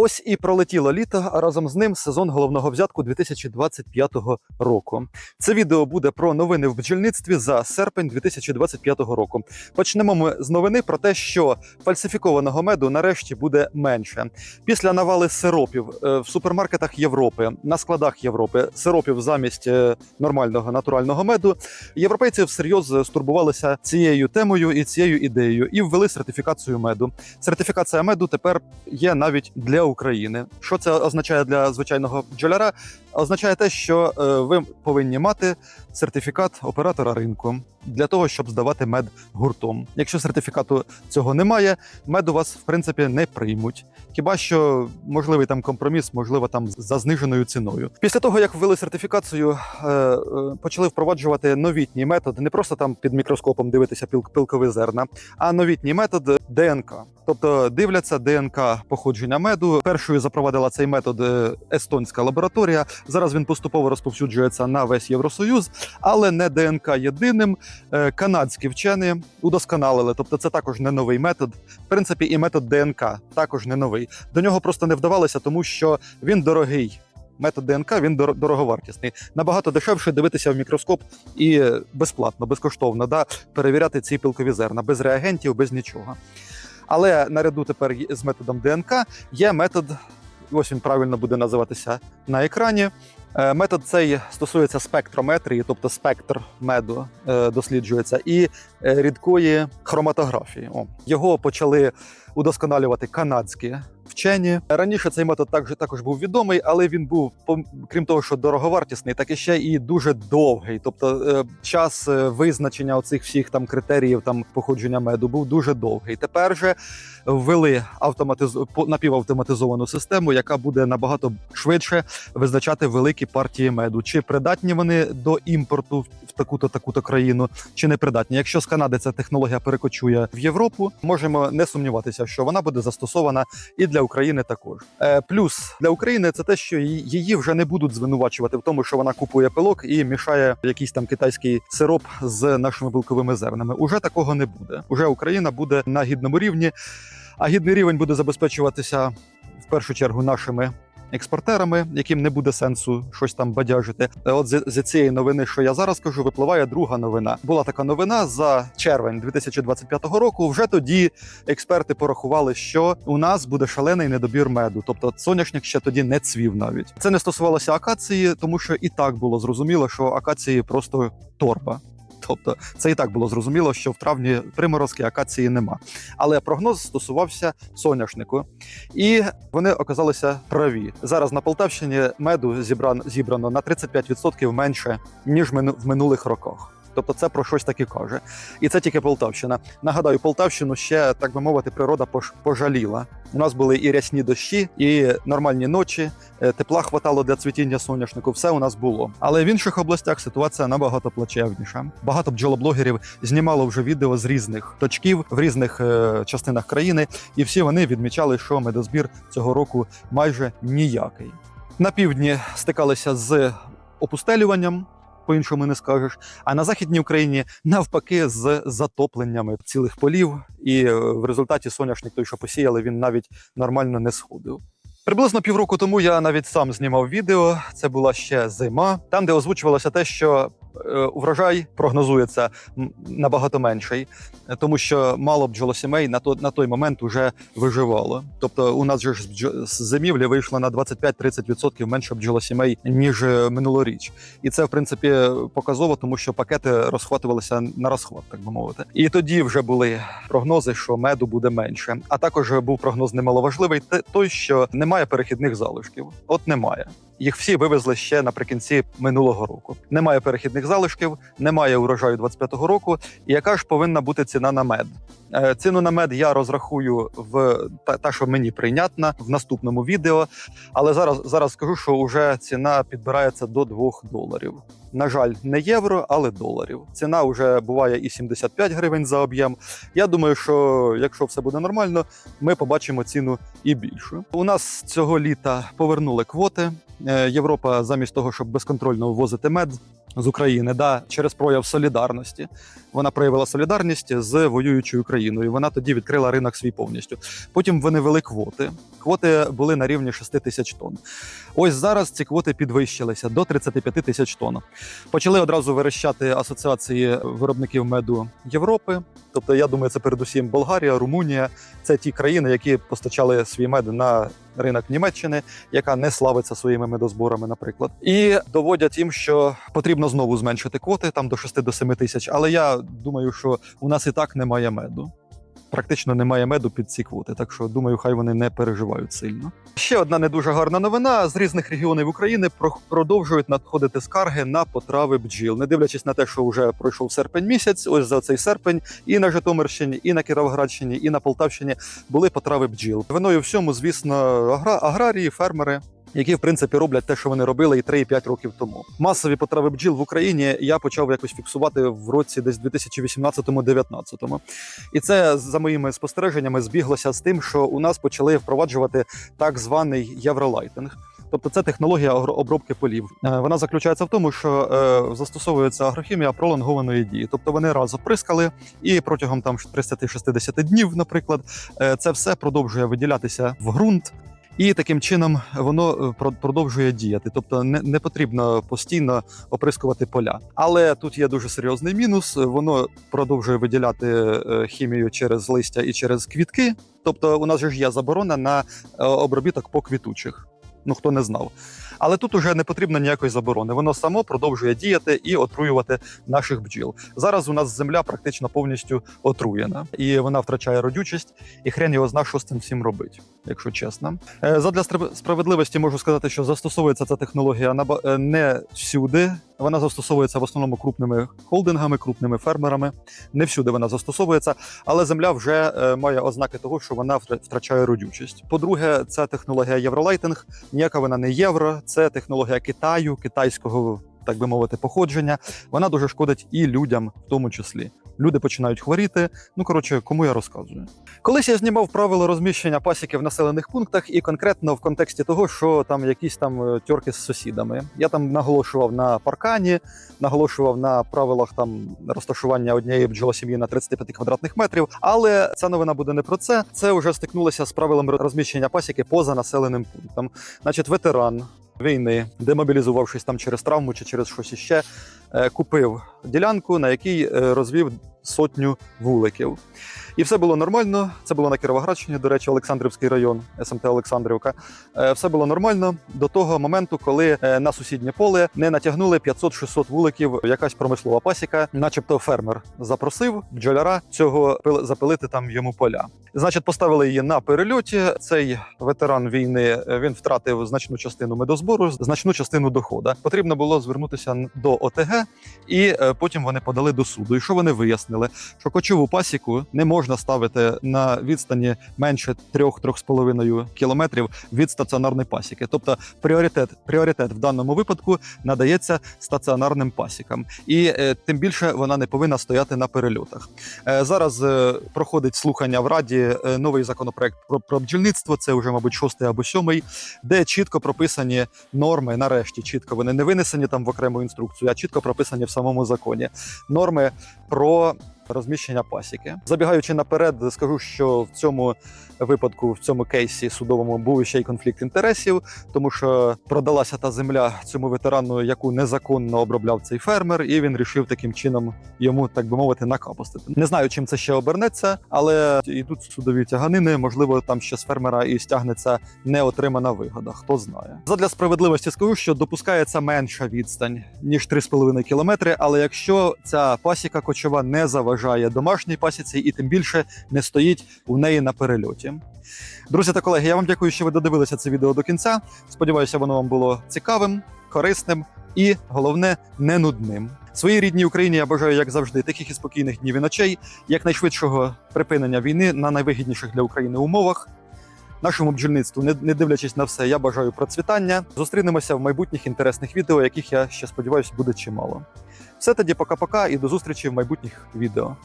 Ось і пролетіло літо, а разом з ним сезон головного взятку 2025 року. Це відео буде про новини в бджільництві за серпень 2025 року. Почнемо ми з новини про те, що фальсифікованого меду нарешті буде менше. Після навали сиропів е, в супермаркетах Європи, на складах Європи, сиропів замість е, нормального натурального меду. Європейці всерйоз стурбувалися цією темою і цією ідеєю і ввели сертифікацію меду. Сертифікація меду тепер є навіть для України. Що це означає для звичайного бджоляра? Означає те, що е, ви повинні мати сертифікат оператора ринку для того, щоб здавати мед гуртом. Якщо сертифікату цього немає, мед у вас в принципі не приймуть. Хіба що можливий там компроміс, можливо, там за зниженою ціною. Після того, як ввели сертифікацію, е, е, почали впроваджувати новітній метод, не просто там під мікроскопом дивитися піл- пилкові зерна, а новітній метод ДНК. Тобто дивляться ДНК походження меду. Першою запровадила цей метод естонська лабораторія. Зараз він поступово розповсюджується на весь Євросоюз, але не ДНК єдиним. Е, Канадські вчені удосконалили. Тобто, це також не новий метод. В принципі, і метод ДНК також не новий. До нього просто не вдавалося, тому що він дорогий. Метод ДНК він дороговартісний. Набагато дешевше дивитися в мікроскоп і безплатно, безкоштовно, да, перевіряти ці пілкові зерна без реагентів, без нічого. Але наряду тепер з методом ДНК є метод, ось він правильно буде називатися на екрані. Е, Метод цей стосується спектрометрії, тобто спектр меду е, досліджується, і е, рідкої хроматографії. О, його почали удосконалювати канадські вчені. Раніше цей метод також, також був відомий, але він був, крім того, що дороговартісний, так і ще і дуже довгий. Тобто е, час е, визначення оцих всіх там критеріїв там походження меду був дуже довгий. Тепер же ввели автоматиз... напівавтоматизовану систему, яка буде набагато швидше визначати великі партії меду, чи придатні вони до імпорту в таку-то таку-то країну, чи не придатні. Якщо з Канади ця технологія перекочує в Європу, можемо не сумніватися, що вона буде застосована і для України також. Е, плюс для України це те, що її- вже не будуть звинувачувати в тому, що вона купує пилок і мішає якийсь там китайський сироп з нашими білковими зернами. Уже такого не буде. Уже Україна буде на гідному рівні, а гідний рівень буде забезпечуватися в першу чергу нашими. Експортерами, яким не буде сенсу щось там бадяжити. Е, От з, з цієї новини, що я зараз кажу, випливає друга новина. Була така новина за червень 2025 року. Вже тоді експерти порахували, що у нас буде шалений недобір меду. Тобто соняшник ще тоді не цвів навіть. Це не стосувалося акації, тому що і так було зрозуміло, що акації просто торба. Тобто це і так було зрозуміло, що в травні приморозки акації нема. Але прогноз стосувався соняшнику, і вони оказалися праві. Зараз на Полтавщині меду зібрано, зібрано на 35% менше ніж в минулих роках. Тобто це про щось таке каже. І це тільки Полтавщина. Нагадаю, Полтавщину ще, так би мовити, природа пожаліла. У нас були і рясні дощі, і нормальні ночі, е, тепла хватало для цвітіння соняшнику. Все у нас було. Але в інших областях ситуація набагато плачевніша. Багато бджолоблогерів знімало вже відео з різних точків в різних е, частинах країни, і всі вони відмічали, що медозбір цього року майже ніякий. На півдні стикалися з опустелюванням. По-іншому не скажеш. А на західній Україні навпаки з затопленнями цілих полів, і е, в результаті соняшник той, що посіяли, він навіть нормально не сходив. Приблизно півроку тому я навіть сам знімав відео. Це була ще зима, там, де озвучувалося те, що урожай прогнозується набагато менший, е, тому що мало бджолосімей на, то, на той момент вже виживало. Тобто, у нас же ж з зимівлі вийшло на 25-30% менше бджолосімей, ніж е, минулоріч. І це, в принципі, показово, тому що пакети розхватувалися на розхват, так би мовити. І тоді вже були прогнози, що меду буде менше. А також був прогноз немаловажливий, той, що немає перехідних залишків. От немає. Їх всі вивезли ще наприкінці минулого року. Немає перехідних залишків, немає урожаю 25-го року. І яка ж повинна бути ціна на мед? Е, Ціну на мед я розрахую в та, що мені прийнятна в наступному відео. Але зараз зараз скажу, що вже ціна підбирається до 2 доларів. На жаль, не євро, але доларів. Ціна вже буває і 75 гривень за об'єм. Я думаю, що якщо все буде нормально, ми побачимо ціну і більшу. У нас цього літа повернули квоти. Е, Європа, замість того, щоб безконтрольно ввозити мед, з України, да, через прояв солідарності. Вона проявила солідарність з воюючою країною. Вона тоді відкрила ринок свій повністю. Потім вони вели квоти. Квоти були на рівні 6 тисяч тонн. Ось зараз ці квоти підвищилися до 35 тисяч тонн. Почали одразу верещати асоціації виробників меду Європи. Тобто, я думаю, це передусім Болгарія, Румунія. Це ті країни, які постачали свій мед на ринок Німеччини, яка не славиться своїми медозборами, наприклад, і доводять їм, що потрібно знову зменшити квоти там до 6 до 7 тисяч. Але я думаю, що у нас і так немає меду. Практично немає меду під ці квоти, так що думаю, хай вони не переживають сильно. Ще одна не дуже гарна новина: з різних регіонів України про- продовжують надходити скарги на потрави бджіл, не дивлячись на те, що вже пройшов серпень місяць. Ось за цей серпень і на Житомирщині, і на Кіровоградщині, і на Полтавщині були потрави бджіл. Виною всьому, звісно, агра- аграрії, фермери. Які в принципі роблять те, що вони робили і 3, і 5 років тому. Масові потрави бджіл в Україні я почав якось фіксувати в році десь 2018-2019. І це за моїми спостереженнями збіглося з тим, що у нас почали впроваджувати так званий євролайтинг. Тобто це технологія обробки полів. Е, Вона заключається в тому, що е, застосовується агрохімія пролонгованої дії. Тобто вони раз оприскали, і протягом там 30-60 днів, наприклад, е, це все продовжує виділятися в ґрунт. І таким чином воно е, продовжує діяти, тобто не, не потрібно постійно оприскувати поля. Але тут є дуже серйозний мінус. Воно продовжує виділяти е, хімію через листя і через квітки. Тобто, у нас ж є заборона на е, обробіток по квітучих. Ну хто не знав. Але тут уже не потрібно ніякої заборони. Воно само продовжує діяти і отруювати наших бджіл. Зараз у нас земля практично повністю отруєна, і вона втрачає родючість, і хрен його зна, що з цим всім робить, якщо чесно. Е, Задля справедливості можу сказати, що застосовується ця технологія е, не всюди. Вона застосовується в основному крупними холдингами, крупними фермерами. Не всюди вона застосовується, але земля вже е, має ознаки того, що вона втра- втрачає родючість. По-друге, ця технологія євролайтинг. Ніяка вона не євро, це технологія Китаю, китайського, так би мовити, походження. Вона дуже шкодить і людям, в тому числі. Люди починають хворіти. Ну коротше, кому я розказую. Колись я знімав правила розміщення пасіки в населених пунктах, і конкретно в контексті того, що там якісь там е, тьорки з сусідами. Я там наголошував на паркані, наголошував на правилах там розташування однієї бджолосім'ї на 35 квадратних метрів. Але ця новина буде не про це. Це вже стикнулося з правилами розміщення пасіки поза населеним пунктом. Значить, ветеран. Війни, демобілізувавшись там через травму чи через щось іще, е, купив ділянку, на якій е, розвів сотню вуликів. І все було нормально. Це було на Кіровоградщині, до речі, Олександрівський район, СМТ Олександрівка. Е, Все було нормально до того моменту, коли е, на сусіднє поле не натягнули 500-600 вуликів, якась промислова пасіка, начебто фермер запросив бджоляра цього пил- запилити там йому поля. Значить, поставили її на перельоті. Цей ветеран війни е, він втратив значну частину медозбору, значну частину доходу. Потрібно було звернутися до ОТГ, і потім вони подали до суду. І що вони вияснили? Що кочову пасіку не можна ставити на відстані менше 3-3,5 кілометрів від стаціонарної пасіки. Тобто пріоритет, пріоритет в даному випадку надається стаціонарним пасікам, і е, тим більше вона не повинна стояти на перельотах. Е, зараз е, проходить слухання в Раді е, новий законопроект про, про бджільництво. Це вже, мабуть, шостий або сьомий, де чітко прописані норми. Нарешті чітко вони не винесені там в окрему інструкцію, а чітко прописані в самому законі. Норми про розміщення пасіки. Забігаючи наперед, скажу, що в цьому випадку, в цьому кейсі судовому був ще й конфлікт інтересів, тому що продалася та земля цьому ветерану, яку незаконно обробляв цей фермер, і він рішив таким чином йому, так би мовити, накапустити. Не знаю, чим це ще обернеться, але йдуть судові тяганини. Можливо, там ще з фермера і стягнеться неотримана вигода. Хто знає. Задля справедливості скажу, що допускається менша відстань ніж 3,5 кілометри. Але якщо ця пасіка кочова не заважає домашній пасіці, і тим більше не стоїть у неї на перельоті. Друзі та колеги, я вам дякую, що ви додивилися це відео до кінця. Сподіваюся, воно вам було цікавим, корисним і головне не нудним. Своїй рідній Україні я бажаю, як завжди, таких і спокійних днів і ночей, якнайшвидшого припинення війни на найвигідніших для України умовах. Нашому бджільництву, не, дивлячись на все, я бажаю процвітання. Зустрінемося в майбутніх інтересних відео, яких я ще сподіваюся буде чимало. Все тоді, пока-пока, і до зустрічі в майбутніх відео.